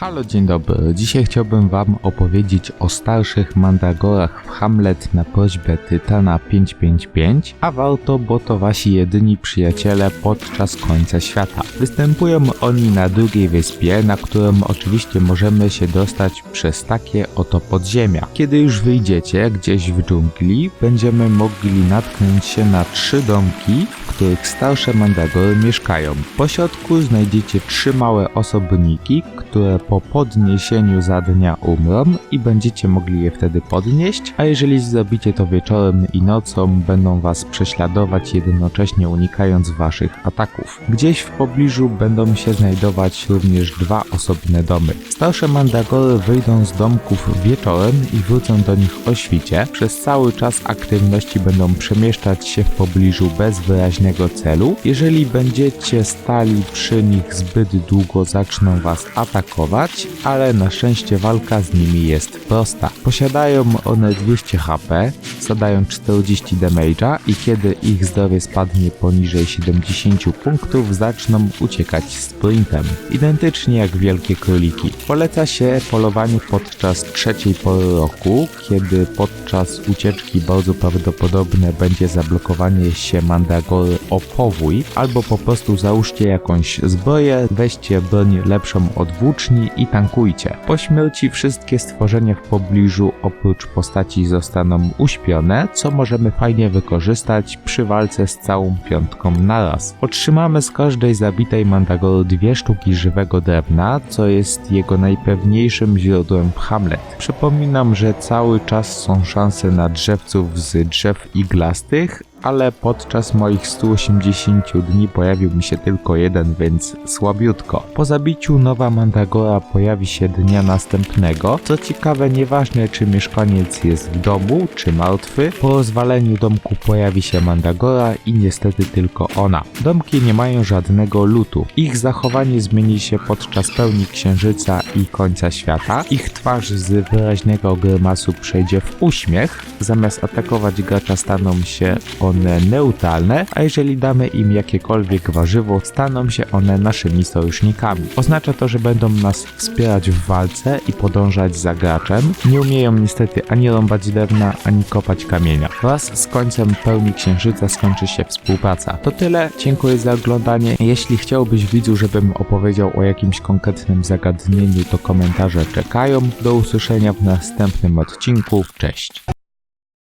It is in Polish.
Halo, dzień dobry. Dzisiaj chciałbym Wam opowiedzieć o starszych mandragorach w Hamlet na prośbę Tytana 555, a warto, bo to Wasi jedyni przyjaciele podczas końca świata. Występują oni na drugiej wyspie, na którą oczywiście możemy się dostać przez takie oto podziemia. Kiedy już wyjdziecie gdzieś w dżungli, będziemy mogli natknąć się na trzy domki, których starsze mandragory mieszkają. Po środku znajdziecie trzy małe osobniki, które po podniesieniu za dnia umrą i będziecie mogli je wtedy podnieść, a jeżeli zrobicie to wieczorem i nocą, będą was prześladować jednocześnie unikając waszych ataków. Gdzieś w pobliżu będą się znajdować również dwa osobne domy. Starsze mandragory wyjdą z domków wieczorem i wrócą do nich o świcie. Przez cały czas aktywności będą przemieszczać się w pobliżu bez wyraźnego celu. Jeżeli będziecie stali przy nich zbyt długo, zaczną was atakować, ale na szczęście walka z nimi jest prosta. Posiadają one 200 HP, zadają 40 damage'a i kiedy ich zdrowie spadnie poniżej 70 punktów, zaczną uciekać sprintem. Identycznie jak wielkie króliki. Poleca się polowanie podczas trzeciej pory roku, kiedy podczas ucieczki bardzo prawdopodobne będzie zablokowanie się mandragory o powój, albo po prostu załóżcie jakąś zbroję, weźcie broń lepszą od włóczni i tankujcie. Po śmierci wszystkie stworzenia w pobliżu oprócz postaci zostaną uśpione, co możemy fajnie wykorzystać przy walce z całą piątką naraz. Otrzymamy z każdej zabitej mandragory dwie sztuki żywego drewna, co jest jego najpewniejszym źródłem w Hamlet. Przypominam, że cały czas są szanse na drzewców z drzew iglastych, ale podczas moich 180 dni pojawił mi się tylko jeden, więc słabiutko. Po zabiciu nowa mandragora pojawi się dnia następnego. Co ciekawe, nieważne czy mieszkaniec jest w domu, czy martwy, po rozwaleniu domku pojawi się mandragora i niestety tylko ona. Domki nie mają żadnego lutu. Ich zachowanie zmieni się podczas pełni księżyca i końca świata. Ich twarz z wyraźnego grymasu przejdzie w uśmiech. Zamiast atakować gracza staną się one neutralne, a jeżeli damy im jakiekolwiek warzywo, staną się one naszymi sojusznikami. Oznacza to, że będą nas wspierać w walce i podążać za graczem. Nie umieją niestety ani rąbać drewna, ani kopać kamienia. Wraz z końcem pełni księżyca skończy się współpraca. To tyle, dziękuję za oglądanie. Jeśli chciałbyś widzu, żebym opowiedział o jakimś konkretnym zagadnieniu, to komentarze czekają. Do usłyszenia w następnym odcinku. Cześć!